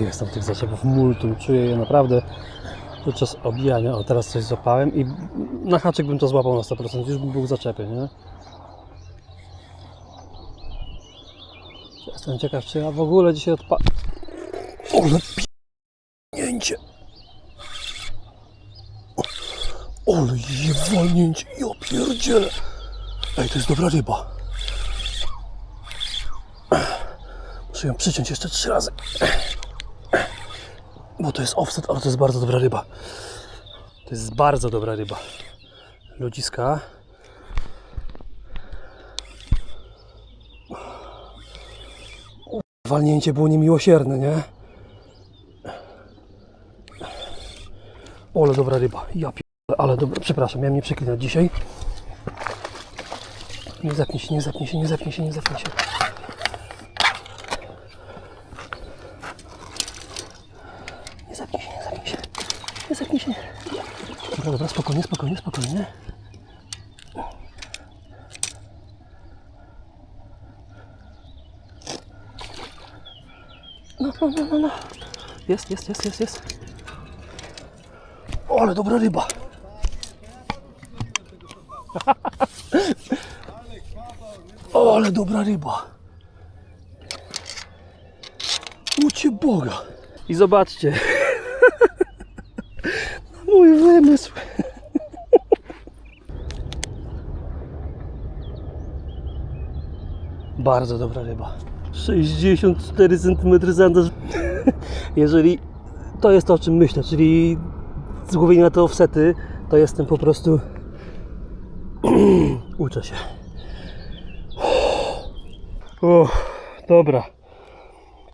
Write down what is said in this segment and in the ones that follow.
Jest tam tych zaczepów multum, czuję je naprawdę podczas obijania. O, teraz coś złapałem i na haczyk bym to złapał na 100%, już bym był w zaczepie, nie? Jestem ciekaw, czy ja w ogóle dzisiaj odpa... Ole p***nięcie! Ole jewolnięcie, ja pierdzielę! Ej, to jest dobra ryba. Muszę ją przyciąć jeszcze trzy razy. Bo to jest offset, ale to jest bardzo dobra ryba. To jest bardzo dobra ryba. Ludziska. Walnięcie było niemiłosierne, nie? Ole dobra ryba. Ja pierdolę, ale dobra. Przepraszam, miałem nie przeklinać dzisiaj. Nie zapnij się, nie zapnij się, nie zapnij się, nie zapnij się. Nie zapnij się, nie zapnij się. Nie zapnij się. Dobra, dobra, spokojnie, spokojnie, spokojnie. No, no, no, no, no. Jest, jest, jest, jest, jest. O, ale dobra ryba. O, ale dobra ryba. Ucie Boga. I zobaczcie. Mój wymysł. Bardzo dobra ryba. 64 cm zandaż. Jeżeli to jest to, o czym myślę, czyli złowienie na te offsety, to jestem po prostu... Uczę się. O, dobra.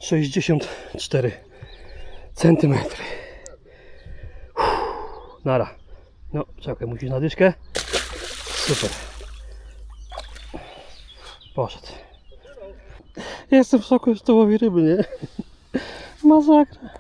64 centymetry. Nara. No, czekaj, musisz na dyszkę. Super. Poszedł. Jestem w szoku, że to łowi ryby, nie? Masakra.